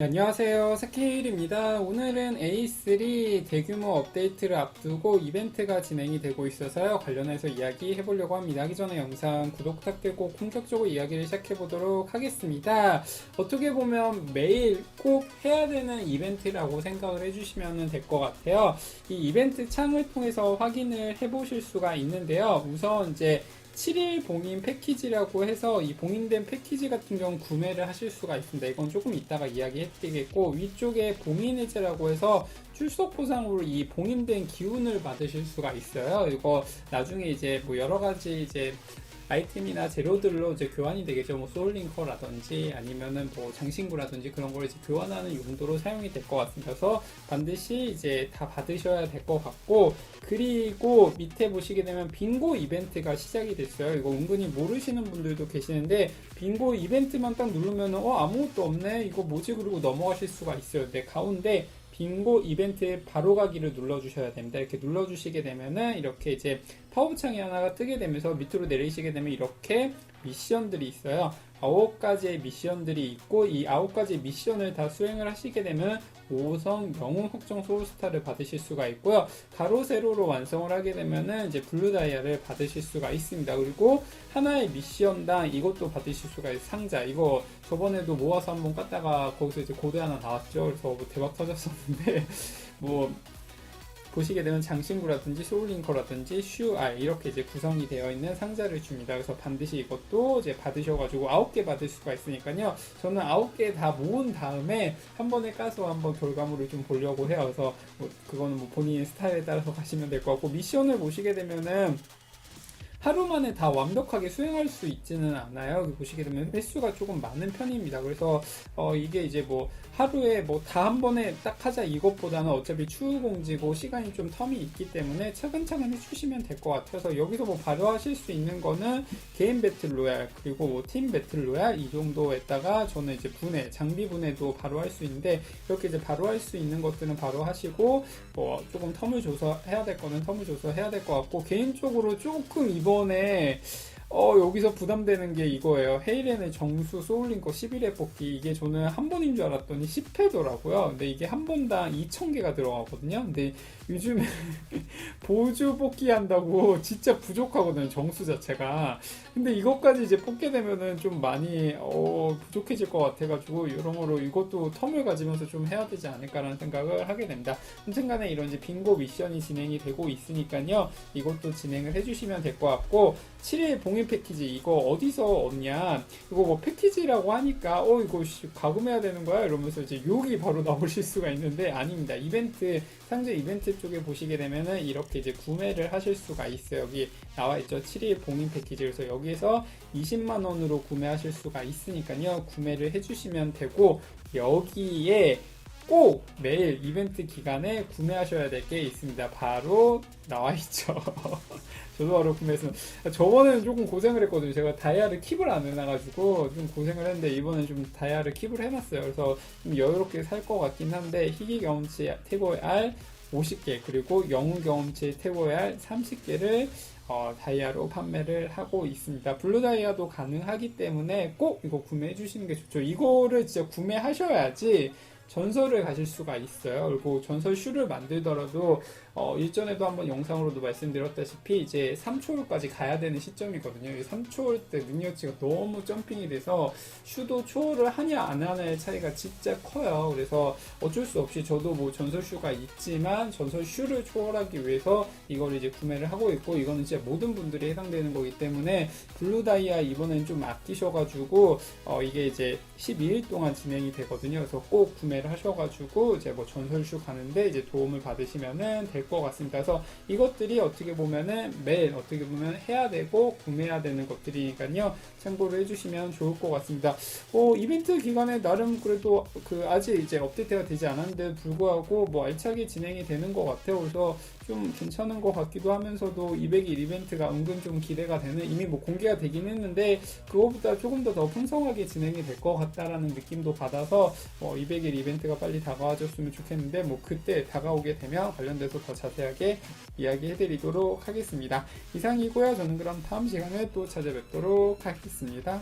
네, 안녕하세요. 스케일입니다. 오늘은 A3 대규모 업데이트를 앞두고 이벤트가 진행이 되고 있어서요. 관련해서 이야기 해보려고 합니다. 하기 전에 영상 구독 부탁드리고 본격적으로 이야기를 시작해 보도록 하겠습니다. 어떻게 보면 매일 꼭 해야 되는 이벤트라고 생각을 해주시면 될 것 같아요. 이 이벤트 창을 통해서 확인을 해 보실 수가 있는데요. 우선 이제 7일 봉인 패키지라고 해서 이 봉인된 패키지 같은 경우 구매를 하실 수가 있습니다. 이건 조금 이따가 이야기 해 드리겠고 위쪽에 봉인 해제라고 해서 출석 보상으로 이 봉인된 기운을 받으실 수가 있어요. 이거 나중에 이제 뭐 여러 가지 이제 아이템이나 재료들로 이제 교환이 되겠죠. 뭐 소울링커라든지 아니면은 뭐 장신구라든지 그런 걸 이제 교환하는 용도로 사용이 될 것. 그래서 반드시 이제 다 받으셔야 될 것 같고 그리고 밑에 보시게 되면 빙고 이벤트가 시작이 됐어요. 이거 은근히 모르시는 분들도 계시는데 빙고 이벤트만 딱 누르면 어 아무것도 없네 이거 뭐지 그리고 넘어가실 수가 있어요. 네 가운데 빙고 이벤트 바로 가기를 눌러주셔야 됩니다. 이렇게 눌러주시게 되면은 이렇게 이제 파업 창이 하나가 뜨게 되면서 밑으로 내리시게 되면 이렇게 미션들이 있어요. 아홉 가지의 미션들이 있고 이 아홉 가지 미션을 다 수행을 하시게 되면 5성 영웅 확정 소울스타를 받으실 수가 있고요. 가로 세로로 완성을 하게 되면은 이제 블루 다이아를 받으실 수가 있습니다. 그리고 하나의 미션당 이것도 받으실 수가 있어요. 상자 이거 저번에도 모아서 한번 깠다가 거기서 이제 고대 하나 나왔죠. 그래서 뭐 대박 터졌었는데 뭐 보시게 되면 장신구라든지 소울링커라든지 슈알 이렇게 이제 구성이 되어 있는 상자를 줍니다. 그래서 반드시 이것도 이제 받으셔가지고 아홉 개 받을 수가 있으니까요. 저는 아홉 개다 모은 다음에 한 번에 까서 한번 결과물을 좀 보려고 해요. 그래서 뭐 그거는 뭐 본인의 스타일에 따라서 가시면 될 것 같고 미션을 보시게 되면은 하루 만에 다 완벽하게 수행할 수 있지는 않아요. 여기 보시게 되면 횟수가 조금 많은 편입니다. 그래서 어 이게 이제 뭐 하루에 뭐 다 한 번에 딱 하자 이것보다는 어차피 추후 공지고 시간이 좀 텀이 있기 때문에 차근차근 해주시면 될 것 같아서 여기서 뭐 바로 하실 수 있는 거는 개인 배틀 로얄 그리고 뭐 팀 배틀 로얄 이 정도에다가 저는 이제 분해 장비 분해도 바로 할 수 있는데 이렇게 이제 바로 할 수 있는 것들은 바로 하시고 뭐 조금 텀을 줘서 해야 될 거는 텀을 줘서 해야 될 것 같고 개인적으로 조금 이번 에 어 여기서 부담되는 게 이거예요. 헤이렌의 정수 소울링거 11회 뽑기 이게 저는 한 번인 줄 알았더니 10회더라고요. 근데 이게 한 번당 2,000개가 들어가거든요. 근데 요즘에 보조 뽑기 한다고 진짜 부족하거든요. 정수 자체가. 근데 이것까지 이제 뽑게 되면은 좀 많이 어 부족해질 것 같아가지고 여러모로 이것도 텀을 가지면서 좀 해야 되지 않을까라는 생각을 하게 됩니다. 언젠간에 이런 이제 빙고 미션이 진행이 되고 있으니까요. 이것도 진행을 해주시면 될 것 같고 7일 봉인 패키지 이거 어디서 얻냐? 이거 뭐 패키지라고 하니까 어 이거 씨, 가금해야 되는 거야? 이러면서 이제 욕이 바로 나오실 수가 있는데 아닙니다. 이벤트 상제 이벤트 쪽에 보시게 되면은 이렇게 이제 구매를 하실 수가 있어요. 여기 나와 있죠. 7일 봉인 패키지. 그래서 여기에서 20만 원으로 구매하실 수가 있으니까요. 구매를 해주시면 되고 여기에 꼭 매일 이벤트 기간에 구매하셔야 될 게 있습니다. 바로 나와 있죠. 저도 바로 구매했어요. 저번에는 조금 고생을 했거든요. 제가 다이아를 킵을 안 해놔가지고 좀 고생을 했는데 이번엔 좀 다이아를 킵을 해놨어요. 그래서 좀 여유롭게 살 것 같긴 한데 희귀 경험치 태고의 알 50개 그리고 영웅 경험치 태고의 알 30개를 어, 다이아로 판매를 하고 있습니다. 블루 다이아도 가능하기 때문에 꼭 이거 구매해 주시는 게 좋죠. 이거를 진짜 구매하셔야지 전설을 가실 수가 있어요. 그리고 전설 슈를 만들더라도 어, 일전에도 한번 영상으로도 말씀드렸다시피 이제 3초월까지 가야 되는 시점이거든요. 이 3초월 때 능력치가 너무 점핑이 돼서 슈도 초월을 하냐 안 하냐의 차이가 진짜 커요. 그래서 어쩔 수 없이 저도 뭐 전설 슈가 있지만 전설 슈를 초월하기 위해서 이걸 이제 구매를 하고 있고 이거는 진짜 모든 분들이 해당되는 거기 때문에 블루 다이아 이번엔 좀 아끼셔가지고 어, 이게 이제 12일 동안 진행이 되거든요. 그래서 꼭 구매 를 하셔가지고 이제 뭐 전설슈 가는데 이제 도움을 받으시면은 될 것 같습니다. 그래서 이것들이 어떻게 보면은 매일 어떻게 보면 해야 되고 구매해야 되는 것들이니까요. 참고를 해주시면 좋을 것 같습니다. 어, 이벤트 기간에 나름 그래도 그 아직 이제 업데이트가 되지 않았는데 불구하고 뭐 알차게 진행이 되는 것 같아요. 그래서 좀 괜찮은 것 같기도 하면서도 200일 이벤트가 은근 좀 기대가 되는 이미 뭐 공개가 되긴 했는데 그거보다 조금 더 더 풍성하게 진행이 될 것 같다라는 느낌도 받아서 뭐 200일 이벤트가 빨리 다가와줬으면 좋겠는데 뭐 그때 다가오게 되면 관련돼서 더 자세하게 이야기해드리도록 하겠습니다. 이상이고요. 저는 그럼 다음 시간에 또 찾아뵙도록 하겠습니다.